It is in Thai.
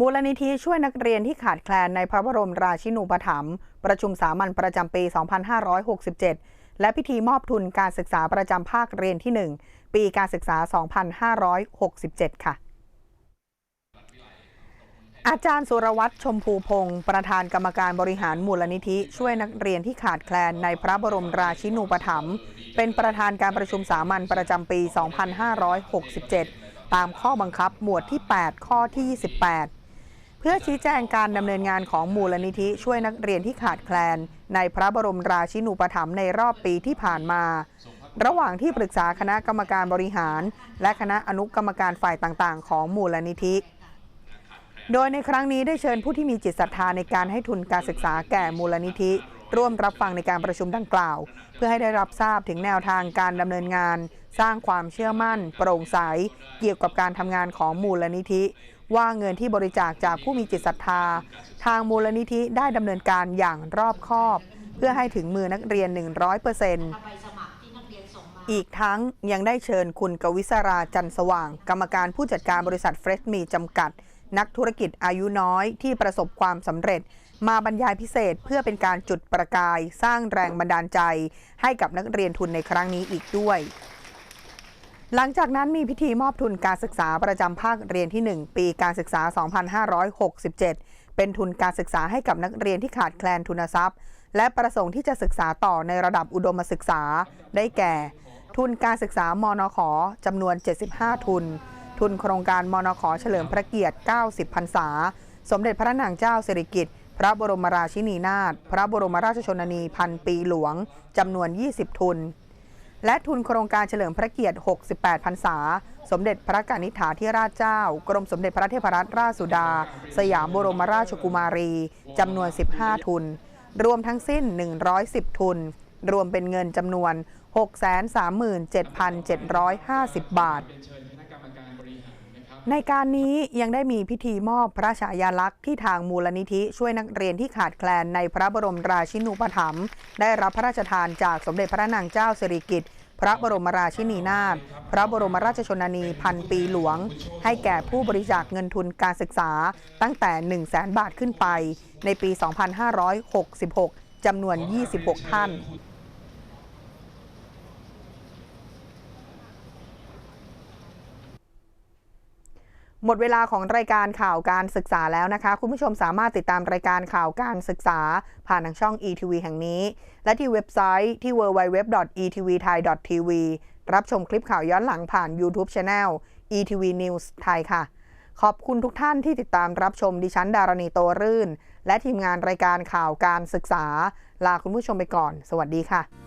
มูลนิธิช่วยนักเรียนที่ขาดแคลนในพระบรมราชินูปถัมภ์ประชุมสามัญประจำปี 2567 และพิธีมอบทุนการศึกษาประจำภาคเรียนที่ 1 ปีการศึกษา 2567 ค่ะ อาจารย์สุรวัตรชมพูพงศ์ประธานกรรมการบริหารมูลนิธิ ช่วยนักเรียนที่ขาดแคลนในพระบรมราชินูปถัมภ์เป็นประธานการประชุมสามัญประจำปี 2567 ตามข้อบังคับหมวดที่ 8 ข้อที่ 28 พื่อชี้แจงการดำเนินงานของมูลนิธิช่วยนักเรียนที่ขาดแคลน ในพระบรมราชินูปถัมภ์ในรอบปีที่ผ่านมา ระหว่างที่ปรึกษาคณะกรรมการบริหาร และคณะอนุกรรมการฝ่ายต่างๆ ของมูลนิธิ โดยในครั้งนี้ได้เชิญผู้ที่มีจิตศรัทธาในการให้ทุนการศึกษาแก่มูลนิธิ ร่วมรับฟังในการประชุมดังกล่าว เพื่อให้ได้รับทราบถึงแนวทางการดำเนินงาน สร้างความเชื่อมั่น โปร่งใส เกี่ยวกับการทำงานของมูลนิธิ ว่าเงินที่บริจาคจากผู้มีจิตศรัทธา ทางมูลนิธิได้ดำเนินการอย่างรอบคอบ เพื่อให้ถึงมือนักเรียน 100%อีกทั้งยังได้เชิญคุณกวิศราจันสว่าง กรรมการผู้จัดการบริษัทเฟรชมีจำกัด นักธุรกิจอายุน้อยที่ประสบความสำเร็จ มาบรรยายพิเศษเพื่อเป็นการจุดประกาย สร้างแรงบันดาลใจ ให้กับนักเรียนทุนในครั้งนี้อีกด้วย หลังจากนั้นมีพิธีมอบทุนการศึกษาประจำภาคเรียนที่ 1 ปีการศึกษา 2567 เป็นทุนการศึกษาให้กับนักเรียนที่ขาดแคลนทุนทรัพย์ และประสงค์ที่จะศึกษาต่อในระดับอุดมศึกษาได้แก่ ทุนการศึกษามนขจำนวน 75 ทุน ทุนโครงการมนขเฉลิมพระเกียรติ 90 พรรษา สมเด็จพระนางเจ้าสิริกิติ์พระบรมราชินีนาถพระบรมราชชนนีพันปีหลวงจำนวน 20 ทุน และทุนโครงการเฉลิมพระเกียรติ 68 พรรษา สมเด็จพระกนิษฐาธิราชเจ้า กรมสมเด็จพระเทพรัตนราชสุดา สยามบรมราชกุมารีจำนวน 15 ทุน รวมทั้งสิ้น 110 ทุน รวมเป็นเงินจำนวน 637,750 บาท ในการนี้ยังได้มีพิธีมอบพระฉายาลักษณ์ที่ทางมูลนิธิช่วยนักเรียนที่ขาดแคลนในพระบรมราชินูปถัมภ์ได้รับพระราชทานจากสมเด็จพระนางเจ้าสิริกิติ์พระบรมราชินีนาถพระบรมราชชนนีพันปีหลวง ให้แก่ผู้บริจาคเงินทุนการศึกษาตั้งแต่ 1 0 0 0 0แบาทขึ้นไป ในปี 2566จำนวน 26 ท่าน หมดเวลาของรายการข่าวการศึกษาแล้วนะคะ คุณผู้ชมสามารถติดตามรายการข่าวการศึกษา ผ่านทางช่อง ETV แห่งนี้ และที่เว็บไซต์ที่ www.etvthai.tv รับชมคลิปข่าวย้อนหลังผ่าน YouTube Channel ETV News ไทยค่ะ ขอบคุณทุกท่านที่ติดตามรับชมดิฉันดารณีโตรื่น และทีมงานรายการข่าวการศึกษา ลาคุณผู้ชมไปก่อน สวัสดีค่ะ